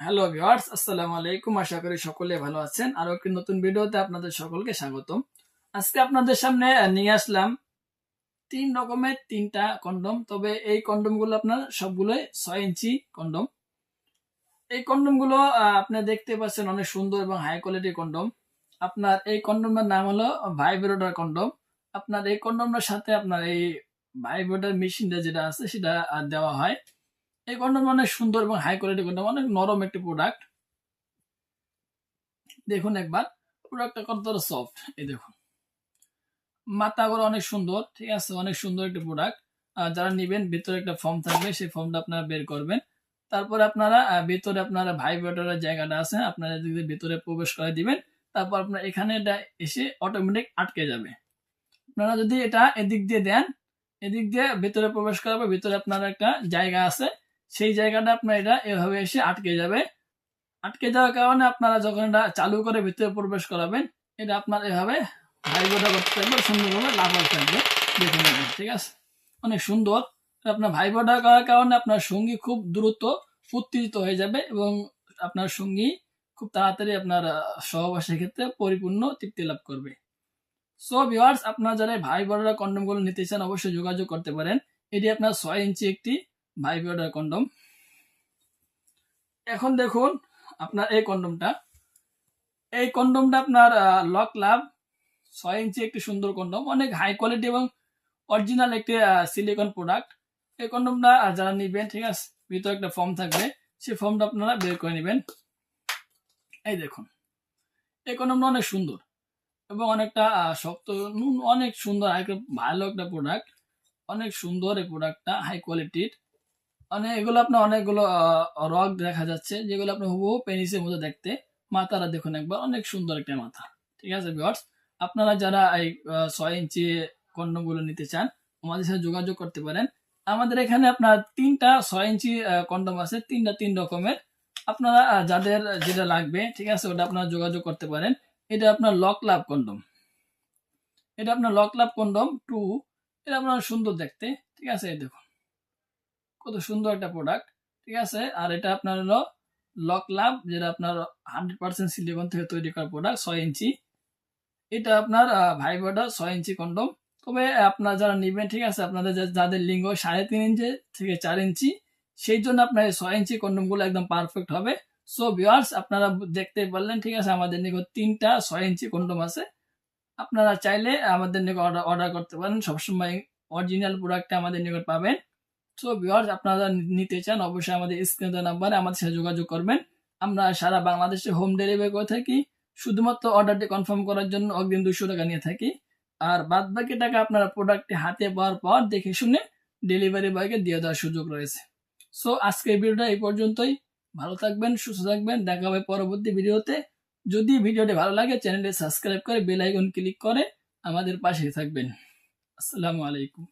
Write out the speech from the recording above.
Hello viewers আসসালামু আলাইকুম আশা করি সকলে ভালো আছেন। আরও একটি নতুন ভিডিওতে আপনাদের সকলকে স্বাগতম। আজকে আপনাদের সামনে নিয়ে আসলাম তিন রকমের তিনটা কন্ডম। তবে এই কন্ডমগুলো আপনার সবগুলোই ছয় ইঞ্চি কন্ডম। এই কন্ডমগুলো আপনি দেখতে পাচ্ছেন অনেক সুন্দর এবং হাই কোয়ালিটির কন্ডম। আপনার এই কন্ডমের নাম হলো ভাইব্রেটার কন্ডম। আপনার এই কন্ডমটার সাথে আপনার এই ভাইব্রেটার মেশিনটা যেটা আছে, সেটা দেওয়া হয়। এই কন্ডম অনেক সুন্দর এবং হাই কোয়ালিটি কন্ডম অনেক নরম একটি প্রোডাক্ট দেখুন একবার প্রোডাক্টটা কতটা সফট এই দেখুন। মাথাগুলো অনেক সুন্দর, ঠিক আছে? অনেক সুন্দর একটি প্রোডাক্ট যারা নেবেন, ভিতরে একটা ফর্ম থাকবে, সেই ফর্মটা আপনারা বের করবেন। তারপরে আপনারা ভিতরে আপনারা জায়গাটা আছে, আপনারা যদি ভিতরে প্রবেশ করে দিবেন, তারপর আপনার এখানে এটা এসে অটোমেটিক আটকে যাবে। আপনারা যদি এটা এদিক দিয়ে দেন, এদিক দিয়ে ভিতরে প্রবেশ করাবে ভিতরে আপনার একটা জায়গা আছে সেই জায়গাটা আপনার এটা এভাবে এসে আটকে যাবে। আটকে যাওয়ার কারণে আপনারা যখন এটা চালু করে ভিতরে প্রবেশ করাবেন, এটা আপনার এভাবে ভাইবোটা করতে থাকবে, সুন্দরভাবে লাফাল থাকবে। দেখুন ঠিক আছে? অনেক সুন্দর। আপনার ভাইবোটা করার কারণে আপনার সঙ্গী খুব দ্রুত উত্তেজিত হয়ে যাবে এবং আপনার সঙ্গী খুব তাড়াতাড়ি আপনার সহবাসের ক্ষেত্রে পরিপূর্ণ তৃপ্তি লাভ করবে। সো ভিওয়ার্স আপনারা যারা ভাই বড়রা কন্ডমগুলো নিতে চান, অবশ্যই যোগাযোগ করতে পারেন। এটি আপনার ছয় ইঞ্চি একটি ভাই বড়ার কন্ডম। এখন দেখুন আপনার এই কন্ডমটা। এই কন্ডমটা আপনার লক লাভ ছয় ইঞ্চি একটি সুন্দর কন্ডম। অনেক হাই কোয়ালিটি এবং অরিজিনাল একটি সিলিকন প্রোডাক্ট এই কন্ডমটা যারা নিবেন, ঠিক আছে, ভিতরে একটা ফর্ম থাকবে। সেই ফর্মটা আপনারা বের করে নেবেন। এই দেখুন, এই কন্ডমটা অনেক সুন্দর এবং অনেকটা শক্ত অনেক সুন্দর ভালো একটা প্রোডাক্ট অনেক সুন্দর এই প্রোডাক্টটা হাই কোয়ালিটির অনেক এগুলো আপনার অনেকগুলো রক দেখা যাচ্ছে, যেগুলো আপনার হুবহু পেনিসের মতো দেখতে মাথাটা দেখুন একবার, অনেক সুন্দর একটা মাথা। ঠিক আছে ভিউয়ার্স আপনারা যারা এই ছয় ইঞ্চি কন্ডমগুলো নিতে চান, আমাদের সাথে যোগাযোগ করতে পারেন। আমাদের এখানে আপনার তিনটা ছয় ইঞ্চি কন্ডম আছে, তিনটা তিন রকমের। আপনারা যাদের যেটা লাগবে, ঠিক আছে, ওটা আপনারা যোগাযোগ করতে পারেন। এটা আপনার লক লাভ কন্ডম। এটা আপনার লক লাভ কন্ডম টু, এটা আপনার সুন্দর দেখতে। ঠিক আছে দেখুন। কত সুন্দর একটা প্রোডাক্ট ঠিক আছে? আর এটা আপনার হলো লক লাভ যেটা আপনার হান্ড্রেড পার্সেন্ট সিলিকন থেকে তৈরি করা প্রোডাক্ট ছয় ইঞ্চি। এটা আপনার ভাইবোটা ছয় ইঞ্চি কন্ডম তবে আপনার যারা নিবেন, ঠিক আছে, আপনাদের যাদের লিঙ্গ সাড়ে তিন ইঞ্চি থেকে চার ইঞ্চি, সেই জন্য আপনার ছয় ইঞ্চি কন্ডমগুলো একদম পারফেক্ট হবে। সো ভিওয়ার্স আপনারা দেখতে পারলেন, ঠিক আছে, আমাদের নিকট তিনটা ছয় ইঞ্চি কন্ডম আছে। আপনারা চাইলে আমাদের নিকট অর্ডার অর্ডার করতে পারেন। সবসময় অরিজিনাল প্রোডাক্টটা আমাদের নিকট পাবেন। সো ভিওয়ার্স আপনারা নিতে চান, অবশ্যই আমাদের স্ক্রিনে নাম্বারে আমাদের সাথে যোগাযোগ করবেন। আমরা সারা বাংলাদেশে হোম ডেলিভারি করে থাকি। শুধুমাত্র অর্ডারটি কনফার্ম করার জন্য অগ্রিম দুশো টাকা নিয়ে থাকি। আর বাদ বাকি টাকা আপনারা প্রোডাক্টটি হাতে পাওয়ার পর দেখে শুনে ডেলিভারি বয়কে দিয়ে দেওয়ার সুযোগ রয়েছে। সো আজকের ভিডিওটা এই পর্যন্তই। ভালো থাকবেন, সুস্থ থাকবেন। দেখা হবে পরবর্তী ভিডিওতে। যদি ভিডিওটি ভালো লাগে, চ্যানেলটি সাবস্ক্রাইব করে বেল আইকন ক্লিক করে আমাদের পাশে থাকবেন। আসসালামু আলাইকুম।